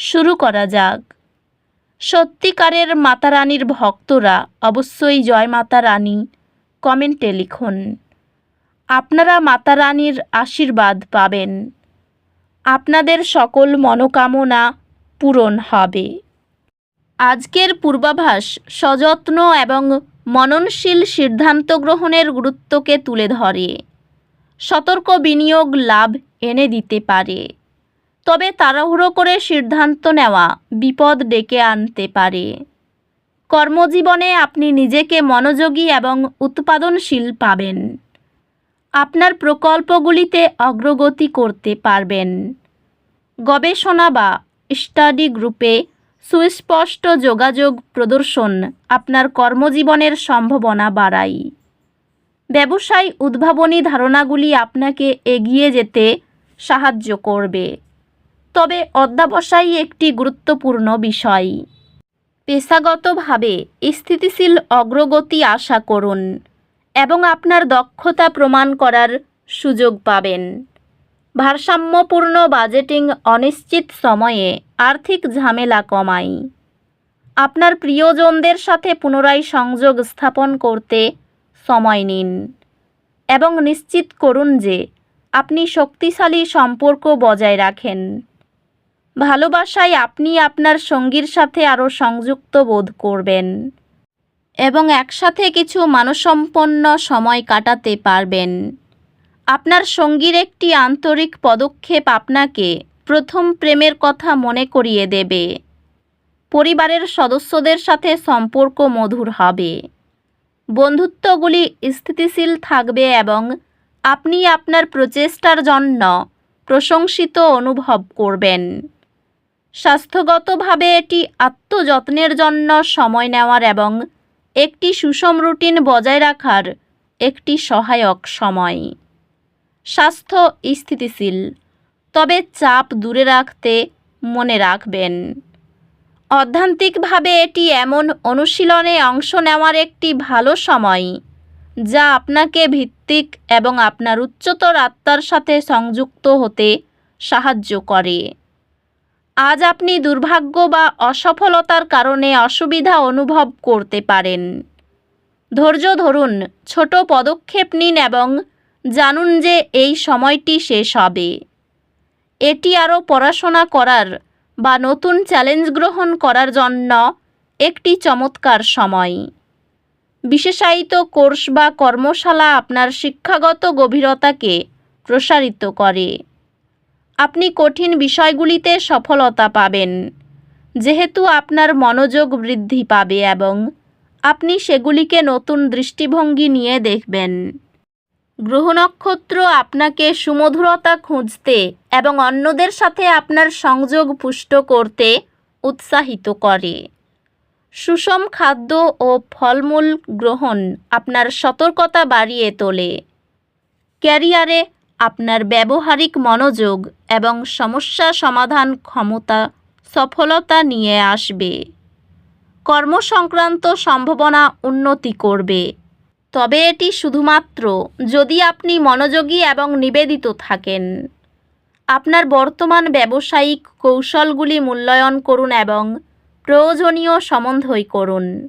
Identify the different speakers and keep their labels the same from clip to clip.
Speaker 1: শুরু করা যাক। সত্যিকারের মাতা রানীর ভক্তরা অবশ্যই জয় মাতা রানী কমেন্টে লিখুন। আপনারা মাতা রানীর আশীর্বাদ পাবেন। আপনাদের সকল মনোকামনা পূরণ হবে। আজকের পূর্বাভাস সযত্ন এবং মননশীল সিদ্ধান্ত গ্রহণের গুরুত্বকে তুলে ধরে। সতর্ক বিনিয়োগ লাভ এনে দিতে পারে। তবে তাড়াহুড়ো করে সিদ্ধান্ত নেওয়া বিপদ ডেকে আনতে পারে। কর্মজীবনে আপনি নিজেকে মনোযোগী এবং উৎপাদনশীল পাবেন। আপনার প্রকল্পগুলিতে অগ্রগতি করতে পারবেন। গবেষণা বা স্টাডি গ্রুপে সুস্পষ্ট যোগাযোগ প্রদর্শন আপনার কর্মজীবনের সম্ভাবনা বাড়ায়। ব্যবসায় উদ্ভাবনী ধারণাগুলি আপনাকে এগিয়ে যেতে সাহায্য করবে। তবে অধ্যাবসায় একটি গুরুত্বপূর্ণ বিষয়। পেশাগতভাবে স্থিতিশীল অগ্রগতি আশা করুন এবং আপনার দক্ষতা প্রমাণ করার সুযোগ পাবেন। ভারসাম্যপূর্ণ বাজেটিং অনিশ্চিত সময়ে আর্থিক ঝামেলা কমায় আপনার প্রিয়জনদের সাথে পুনরায় সংযোগ স্থাপন করতে সময় নিন এবং নিশ্চিত করুন যে আপনি শক্তিশালী সম্পর্ক বজায় রাখেন। ভালোবাসায় আপনি আপনার সঙ্গীর সাথে আরও সংযুক্ত বোধ করবেন এবং একসাথে কিছু মানসম্পন্ন সময় কাটাতে পারবেন। আপনার সঙ্গীর একটি আন্তরিক পদক্ষেপ আপনাকে প্রথম প্রেমের কথা মনে করিয়ে দেবে। পরিবারের সদস্যদের সাথে সম্পর্ক মধুর হবে। বন্ধুত্বগুলি স্থিতিশীল থাকবে এবং আপনি আপনার প্রচেষ্টার জন্য প্রশংসিত অনুভব করবেন। স্বাস্থ্যগতভাবে এটি আত্মযত্নের জন্য সময় নেওয়ার এবং একটি সুষম রুটিন বজায় রাখার একটি সহায়ক সময়। স্বাস্থ্য স্থিতিশীল, তবে চাপ দূরে রাখতে মনে রাখবেন। অধ্যান্তিকভাবে এটি এমন অনুশীলনে অংশ নেওয়ার একটি ভালো সময়, যা আপনাকে ভিত্তিক এবং আপনার উচ্চতর আত্মার সাথে সংযুক্ত হতে সাহায্য করে। আজ আপনি দুর্ভাগ্য বা অসফলতার কারণে অসুবিধা অনুভব করতে পারেন। ধৈর্য ধরুন, ছোট পদক্ষেপ নিন এবং জানুন যে এই সময়টি শেষ হবে। এটি আরও পড়াশোনা করার বা নতুন চ্যালেঞ্জ গ্রহণ করার জন্য একটি চমৎকার সময়। বিশেষায়িত কোর্স বা কর্মশালা আপনার শিক্ষাগত গভীরতাকে প্রসারিত করে। আপনি কঠিন বিষয়গুলিতে সফলতা পাবেন। যেহেতু আপনার মনোযোগ বৃদ্ধি পাবে এবং আপনি সেগুলিকে নতুন দৃষ্টিভঙ্গি নিয়ে দেখবেন। গ্রহ নক্ষত্র আপনাকে সুমধুরতা খুঁজতে এবং অন্যদের সাথে আপনার সংযোগ পুষ্ট করতে উৎসাহিত করে। সুষম খাদ্য ও ফলমূল গ্রহণ আপনার সতর্কতা বাড়িয়ে তোলে। ক্যারিয়ারে আপনার ব্যবহারিক মনোযোগ এবং সমস্যা সমাধান ক্ষমতা সফলতা নিয়ে আসবে। কর্মসংক্রান্ত সম্ভাবনা উন্নতি করবে। তবে এটি শুধুমাত্র যদি আপনি মনোযোগী এবং নিবেদিত থাকেন। আপনার বর্তমান ব্যবসায়িক কৌশলগুলি মূল্যায়ন করুন এবং প্রয়োজনীয় সম্বন্ধই করুন।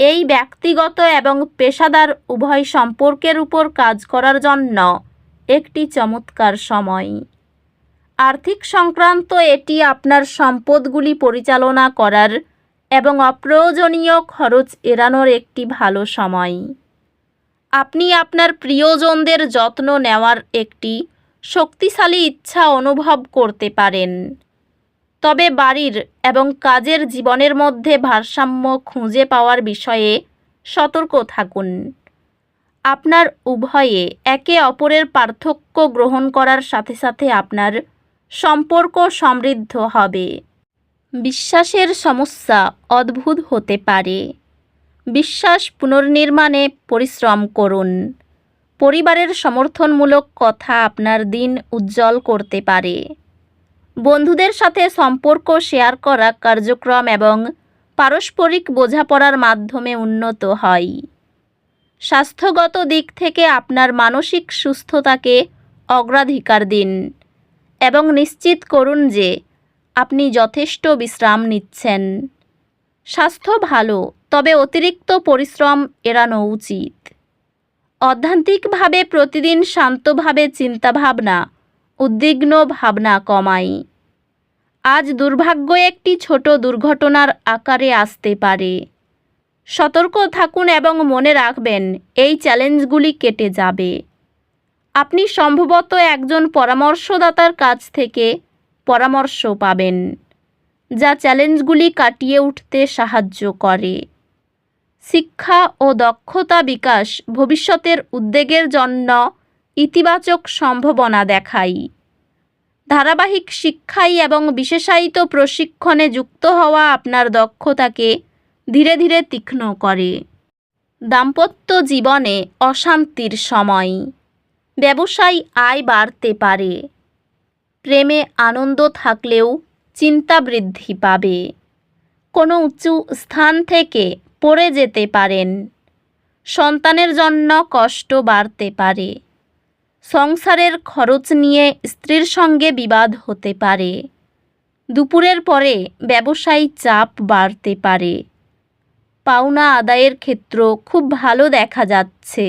Speaker 1: এই ব্যক্তিগত এবং পেশাদার উভয় সম্পর্কের উপর কাজ করার জন্য একটি চমৎকার সময়। আর্থিক সংক্রান্ত এটি আপনার সম্পদগুলি পরিচালনা করার এবং অপ্রয়োজনীয় খরচ এড়ানোর একটি ভালো সময়। আপনি আপনার প্রিয়জনদের যত্ন নেওয়ার একটি শক্তিশালী ইচ্ছা অনুভব করতে পারেন। তবে বাড়ির এবং কাজের জীবনের মধ্যে ভারসাম্য খুঁজে পাওয়ার বিষয়ে সতর্ক থাকুন। আপনার উভয়ে একে অপরের পার্থক্য গ্রহণ করার সাথে সাথে আপনার সম্পর্ক সমৃদ্ধ হবে। বিশ্বাসের সমস্যা অদ্ভুত হতে পারে। বিশ্বাস পুনর্নির্মাণে পরিশ্রম করুন। পরিবারের সমর্থনমূলক কথা আপনার দিন উজ্জ্বল করতে পারে। বন্ধুদের সাথে সম্পর্ক শেয়ার করা কার্যক্রম এবং পারস্পরিক বোঝাপড়ার মাধ্যমে উন্নত হয়। স্বাস্থ্যগত দিক থেকে আপনার মানসিক সুস্থতাকে অগ্রাধিকার দিন এবং নিশ্চিত করুন যে আপনি যথেষ্ট বিশ্রাম নিচ্ছেন। স্বাস্থ্য ভালো, তবে অতিরিক্ত পরিশ্রম এড়ানো উচিত। অধ্যান্তিকভাবে প্রতিদিন শান্তভাবে চিন্তাভাবনা, উদ্বিগ্ন ভাবনা কমাই। আজ দুর্ভাগ্য একটি ছোট দুর্ঘটনার আকারে আসতে পারে। সতর্ক থাকুন এবং মনে রাখবেন, এই চ্যালেঞ্জগুলি কেটে যাবে। আপনি সম্ভবত একজন পরামর্শদাতার কাছ থেকে পরামর্শ পাবেন, যা চ্যালেঞ্জগুলি কাটিয়ে উঠতে সাহায্য করে। শিক্ষা ও দক্ষতা বিকাশ ভবিষ্যতের উদ্বেগের জন্য ইতিবাচক সম্ভাবনা দেখাই ধারাবাহিক শিক্ষাই এবং বিশেষায়িত প্রশিক্ষণে যুক্ত হওয়া আপনার দক্ষতাকে ধীরে ধীরে তীক্ষ্ণ করে। দাম্পত্য জীবনে অশান্তির সময়। ব্যবসায় আয় বাড়তে পারে। প্রেমে আনন্দ থাকলেও চিন্তা বৃদ্ধি পাবে। কোনো উঁচু স্থান থেকে পড়ে যেতে পারেন। সন্তানের জন্য কষ্ট বাড়তে পারে। সংসারের খরচ নিয়ে স্ত্রীর সঙ্গে বিবাদ হতে পারে। দুপুরের পরে ব্যবসায়ী চাপ বাড়তে পারে। পাওনা আদায়ের ক্ষেত্র খুব ভালো দেখা যাচ্ছে।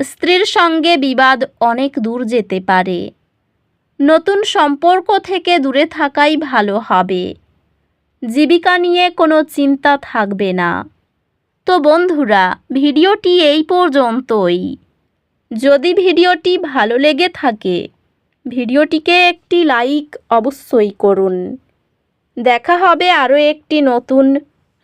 Speaker 1: স্ত্রীর সঙ্গে বিবাদ অনেক দূর যেতে পারে। নতুন সম্পর্ক থেকে দূরে থাকাই ভালো হবে। জীবিকা নিয়ে কোনো চিন্তা থাকবে না। তো বন্ধুরা, ভিডিওটি এই পর্যন্তই। যদি ভিডিওটি ভালো লেগে থাকে, ভিডিওটিকে একটি লাইক অবশ্যই করুন। দেখা হবে আরও একটি নতুন